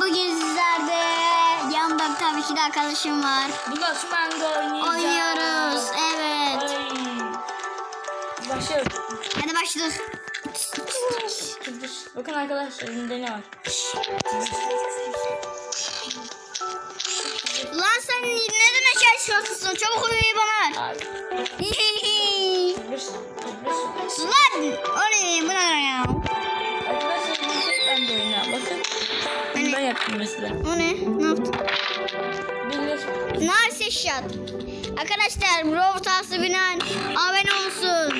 bugün sizlerde yanımda tabii ki de arkadaşım var. Bulaş Mango oynayacağız. Oynuyoruz. Evet. Ay. Başlıyoruz. Hadi başlıyoruz. Bakın arkadaşlar elimde ne var? Lan sen neden aşağı çıkıyorsun? Çabuk uyu bana. Sus. Lan o ne? Bu ne ya? Arkadaşlar bu ben de oyna. Bakın. Yaptım mesela. O ne? Ne yaptın? Birleş. Narsis shot. Arkadaşlar Brawl Stars'ı binen abone olsun.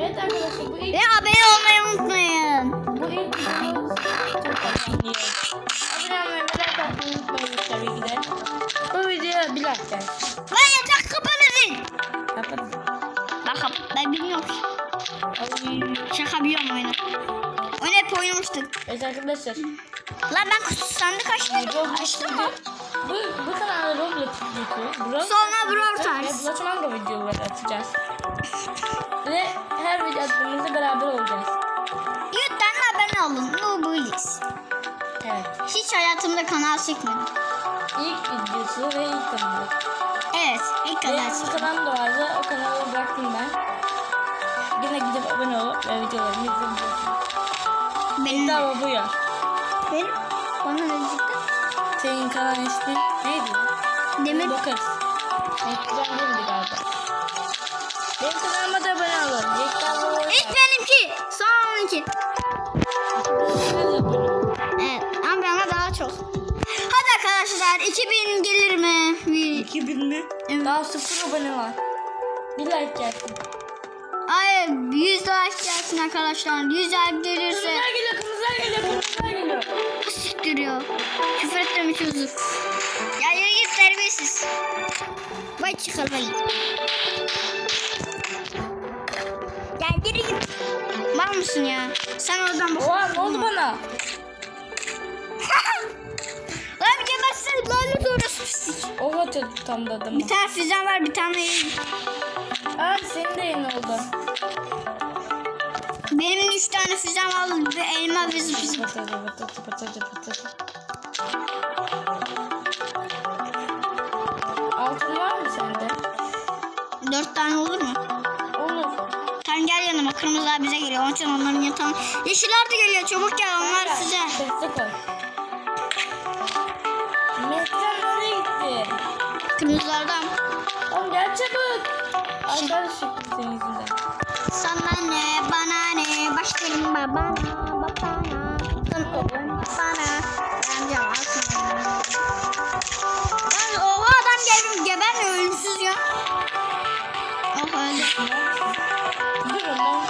Evet arkadaşlar bu ilk Ve abone olmayı unutmayın. bu ilk videomuz çok önemli. Abone olmayı unutmayın tabii ki de. Bu videoya bir like gelsin. Lan yatak kapalı değil. Kapatın. Ben, bilmiyorum. Şaka biliyorum oyunu. Oyunu hep oynamıştık. Evet arkadaşlar. Lan ben kutu sandık açtım. Video. mı? Bu, bu kanalda Roblox videosu. Brawl Sonra Brawl Stars. Ve Brawl Mango videoları atacağız. Ve her video attığımızda beraber olacağız. YouTube'dan abone olun. Noobleys. Evet. Hiç hayatımda kanal çekmedim. İlk videosu ve ilk kanalı. Evet. ilk kanal Benim bu çektim. kanalım da vardı. O kanalı bıraktım ben. Yine gidip abone olup ve videolarımı izleyebilirsiniz. Benim. Daha bu ya. Benim. Bana ne çıktı? Senin kanalın ismi neydi? Demir. Bakarız. Eskiden değildi galiba. Benim kanalıma da abone olun. Yekta bu İlk benimki. Sonra onunki. Evet. Ama bana daha çok. Hadi arkadaşlar 2000 gelir mi? Bir- 2000 mi? Evet. Daha sıfır abone var. Bir like gelsin. Hayır 100 like gelsin arkadaşlar. 100 like gelirse Kırmızılar geliyor, kırmızılar geliyor, ya. Küfür etmem hiç özür. Ya yürü git terbiyesiz. Vay çıkar vay. Ya geri git. Var mısın ya? Sen oradan bak. Oha ne oldu bana? Lan gebersin lanet orası pislik. Oha tam da adamı. Bir tane füzen var bir tane Aa senin de yeni oldu. Benim üç tane füzem var ve elma patates patates. Altın var mı sende? Dört tane olur mu? Olur. Tamam gel yanıma kırmızılar bize geliyor. Onun için onların yatağına. Yeşiller de geliyor çabuk gel onlar füze. Sesle koy. Mehter nereye gitti? Kırmızılardan. Oğlum gel çabuk. Arkadaş çıktı senin yüzünden. Sana ne bana babana babana. Kın bana. Ben cevapsın. Lan oha adam gelmiş geberme ölümsüz ya. Oh. Durun lan.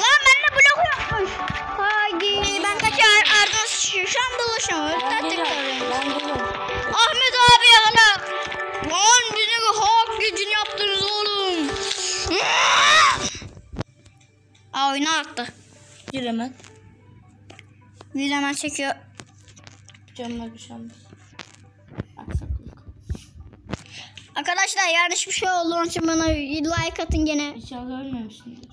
Lan bende blok yokmuş. Haydi ben kaçar ardına. Ben Tatlı geliyorum. Ben geliyorum. Aa oyunu attı. Gir hemen. Bir hemen çekiyor. Canıma bir şey olmaz. Aksaklık. Arkadaşlar yanlış bir şey oldu. Onun için bana like atın gene. İnşallah ölmemişsindir.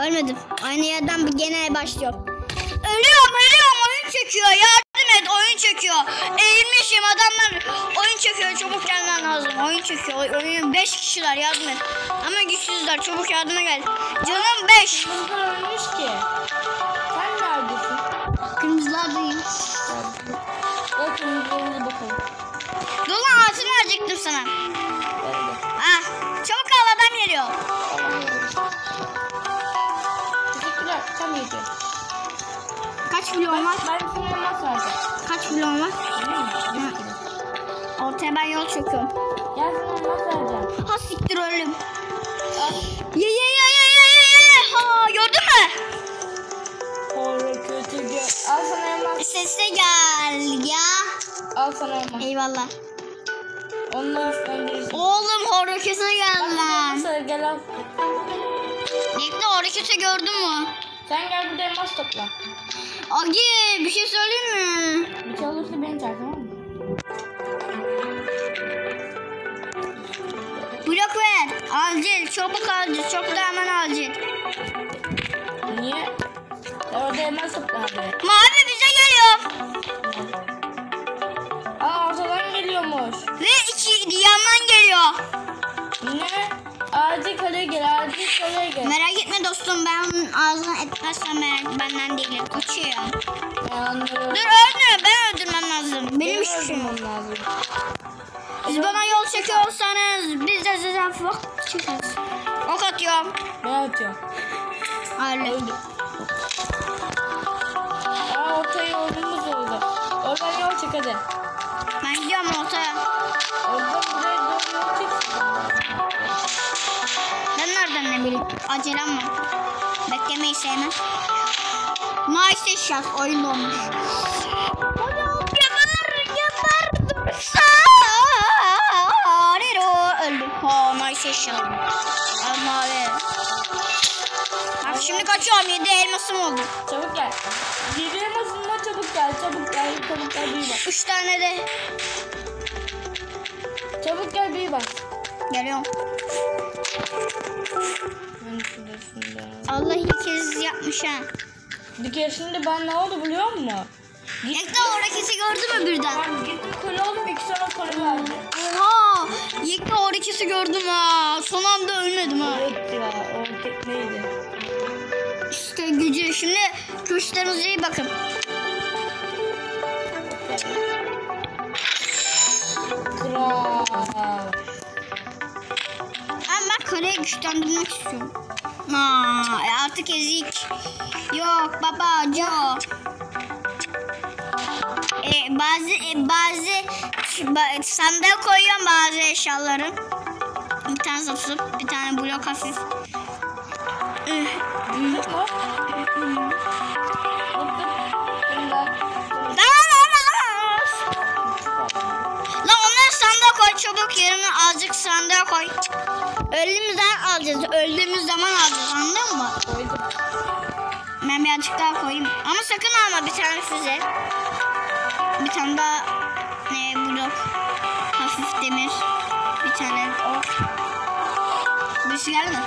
Ölmedim. Aynı yerden bir gene başlıyorum. Ölüyorum ölüyorum oyun çekiyor. Yardım et oyun çekiyor. Eğilmişim adamlar oyun çekiyor. Çabuk gelmen lazım. Oyun çekiyor. Oy- Oyun 5 kişiler yardım et. Ama güçsüzler. Çabuk yardıma gel. Canım 5. Kırmızılar ölmüş ki. Sen neredesin? Kırmızılardayım. Gel kırmızılarına bakalım. Dur lan altın verecektim sana. Kaç milyon var? Ben sana elmas vereceğim. Kaç milyon var? Ortaya ben yol çekiyorum. Gel sana elmas vereceğim. Ha siktir ölüm. Ye ye ye ye ye ye ye. Ha gördün mü? Sonra kötü gö... Al sana elmas. Sesle gel ya. Al sana elmas. Eyvallah. Onunla üstlendirirsin. Oğlum harekete gel Bak lan. elmas gel al. Bekle harekete gördün mü? Sen gel burada elmas topla. Agi bir şey söyleyeyim mi? Bir şey olursa beni çağır tamam mı? Blok ver. Acil çabuk acil. Çok da hemen acil. Niye? Ya orada topla hadi. Mavi bize geliyor. Aa ortadan geliyormuş. Ve iki yandan geliyor. Ne? Acil kaleye gel, acil kaleye gel. Merak dostum ben onun ağzına etmezsem merak benden değil. Kaçıyor. Dur öldürme ben öldürmem lazım. Benim hiçbir şeyim yok. Siz bana yol çekiyorsanız biz de size vak çıkarız. Ok atıyorum. Ben atıyorum. Öldüm. Aa orta yolumuz oldu. Oradan yol çek hadi. Acelem var. Beklemeyi sevmem. Nice shot. Oyun olmuş. Adam geber geber. Sariro. Öldüm. Ha nice shot. Ama abi. Bak şimdi kaçıyorum. Yedi elmasım oldu. Çabuk gel. Yedi elmasınma çabuk gel. Çabuk gel. Çabuk gel büyü bas. Üç tane de Çabuk gel büyü bas. Geliyorum. Allah ilk yapmış ha. Bir kere şimdi ben ne oldu biliyor musun? Ekta oradakisi gördü mü birden? Ben gittim kule oldum iki tane kule verdi. Oha! Yekta oradakisi gördüm ha. Son anda ölmedim ha. Evet ya o tekneydi. İşte gücü. Şimdi kuşlarınıza iyi bakın. Kral. Kareyi güçlendirmek istiyorum. Aa, e artık ezik. Yok babacığım. E, bazı e, bazı ba- sandığa koyuyorum bazı eşyaları. Bir tane zıplıp bir tane blok hafif. Lan onları sandığa koy çabuk yerine azıcık sandığa koy. Öldüğümüzden alacağız. Öldüğümüz zaman alacağız anladın mı? Koydum. Ben birazcık daha koyayım. Ama sakın alma bir tane füze. Bir tane daha ne blok. Hafif demir. Bir tane ok. Birisi geldi mi?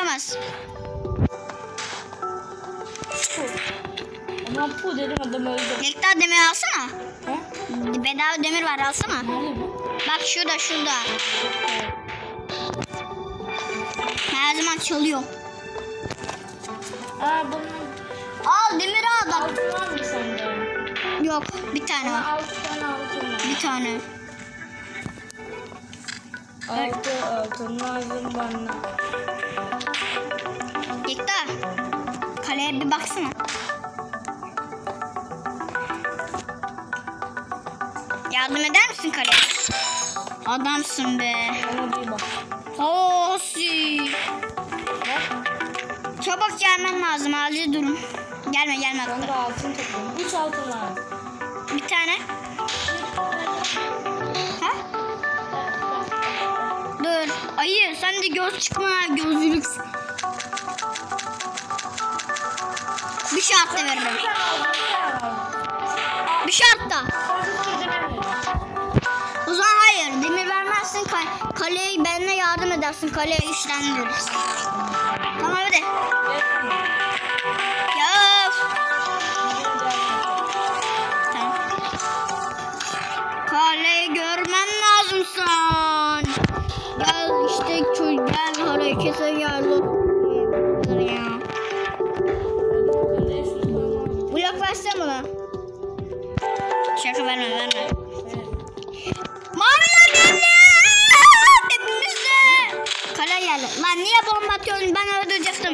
Blok atamaz. Ama pu dedim adam öldü. Yekta demir alsana. Ha? Bedava demir var alsana. Nerede bu? Bak şurada şurada. Her zaman çalıyor. Aa bunun Al demir al bak. altın var mı sende? Yok bir tane var. Altı tane altın var. Bir tane. Altı altın lazım bana. Yekta. Kaleye bir baksana. Yardım eder misin kaleye? Adamsın be. Bir bak. Bak. Çabuk gelmen lazım acil durum. Gelme gelme. Ben de altın topladım. Üç altın var. Bir tane. Ha? Dur. Ayı sen de göz çıkma gözlülük. Bir şartla ver Bir bana. tane aldım. Bir demir verin. O zaman hayır. Demir vermezsin. Ka- kaleyi benimle yardım edersin. Kaleye güçlendiririz. Tamam hadi. Şaka verme verme. Maviler geldi. Hepimizde. Kale geldi. Lan niye bomba atıyorsun? Ben öldürecektim.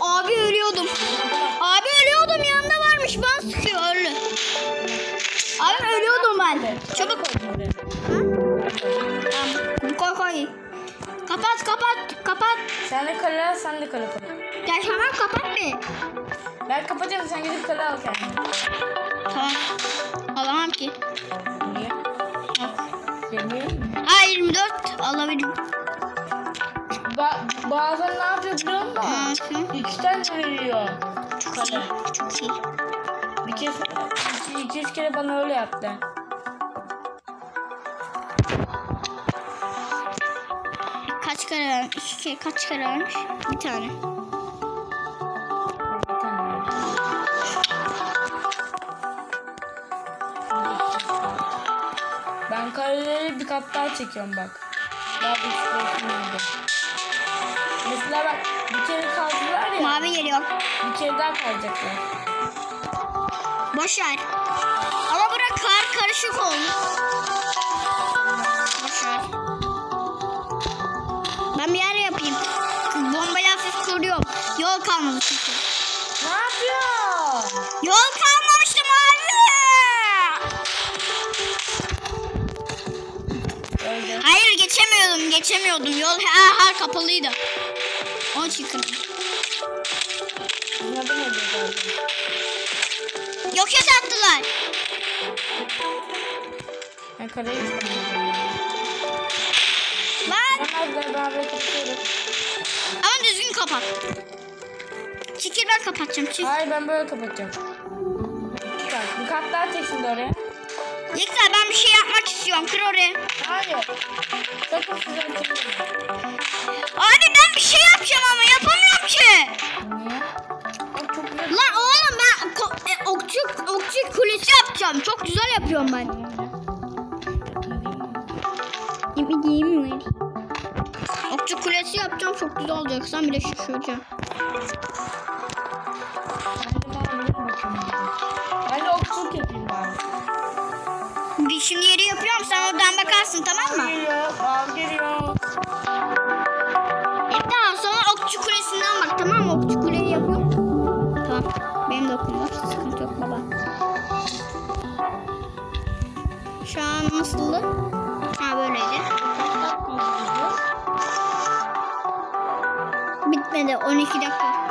Abi ölüyordum. Abi ölüyordum yanında varmış. Bana sıkıyor öldü. Abi ölüyordum ben. Çabuk. Tamam. Koy koy. Kapat kapat. Sen de kale al, sen de kale koy. Ya hemen kapat bir. Ben kapatacağım, sen gidip kale al kendine. Tamam. Alamam ki. Niye? Demiyorum. Ha 24 alabilirim. ba- bazen ne yapıyor biliyor musun? İki tane veriyor. Kale. Çok iyi. Bir kez, iki, iki kere bana öyle yaptı. Kere kaç kere vermiş? Bir tane. Bir tane verdi. Ben kareleri bir kat daha çekiyorum bak. Daha çıkıyorsun oldu. Mesela bak bir kere kaldılar ya. Mavi geliyor. Bir kere daha kalacaklar. Boş ver. Ama bura kar karışık olmuş. Yol kalmadı çünkü. Ne yapıyor? Yol kalmamıştı mavi. Hayır geçemiyordum geçemiyordum. Yol her, her kapalıydı. Onun için kırdım. Yok ya attılar. Ben kareyi istemiyorum. Lan. Ben az beraber. Ama düzgün kapat. Çekil ben kapatacağım. Çekil. Hayır ben böyle kapatacağım. Bir kat. Bir kat daha çek şimdi oraya. Yekta ben bir şey yapmak istiyorum. Kır orayı. Hayır. Sakın size çekmeyin. Abi ben bir şey yapacağım ama yapamıyorum ki. Niye? Bak. Lan oğlum ben e, okçu, okçu kulesi yapacağım. Çok güzel yapıyorum ben. Yemin yemin Okçu kulesi yapacağım. Çok güzel olacak. Sen bile şaşıracaksın. Ben de okçuluk yapayım bari. Bir şimdi yeri yapıyorum. Sen oradan bakarsın tamam mı? Geliyor. Al geliyor. Yekta sonra okçu kulesinden bak tamam mı? Okçu kuleyi yapıyorum. Tamam. Benim de okum var. Sıkıntı yok baba. Şu an nasıldı? Ha böyleydi. Bitmedi 12 dakika.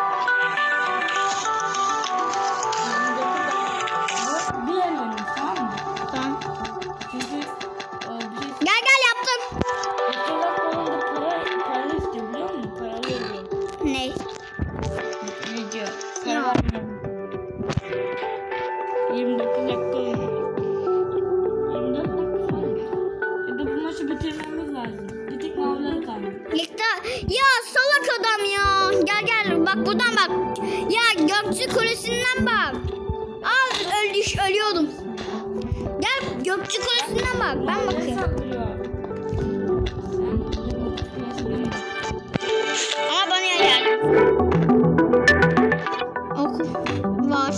Ben saldırıyor? Ama bana yer Oku var.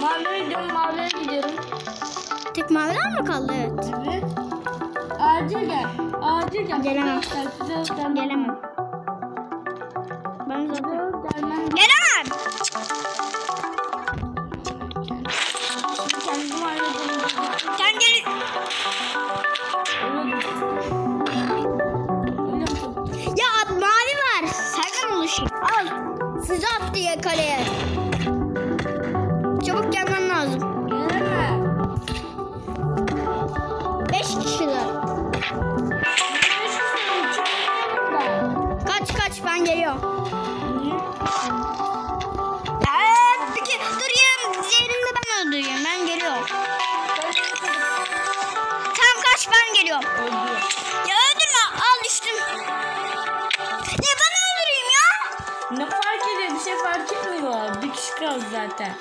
Maviye gidiyorum, maviye gidiyorum. Tek maviler mi kaldı? Evet. Evet. Acil gel. Acil gel. Gelemem. Gelemem. Attı zaten.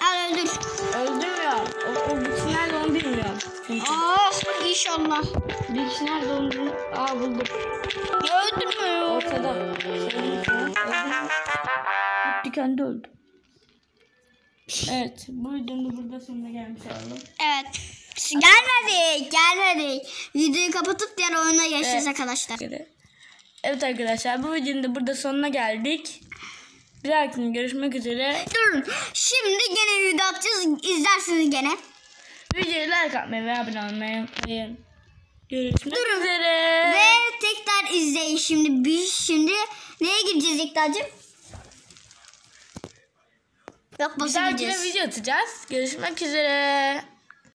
Al öldür. Öldürmüyor. O, o bir kişi nerede onu bilmiyorum. Çünkü Oh inşallah. bir kişi nerede onu bilmiyorum. Aa buldum. Ya. Ortada. Gitti kendi öldü. Evet. Bu videonun da burada sonuna gelmiş olalım. Evet. Gelmedi. Gelmedi. Videoyu kapatıp diğer oyuna geçeceğiz Evet. arkadaşlar. Evet arkadaşlar bu videonun da burada sonuna geldik. Bir dahakine görüşmek üzere. Durun. Şimdi gene video atacağız. İzlersiniz gene. Videoyu like atmayı ve abone olmayı unutmayın. Görüşmek Durun. üzere. Ve tekrar izleyin şimdi. Biz şimdi neye gireceğiz İktacığım? Yok Bir basa dahakine video atacağız. Görüşmek üzere.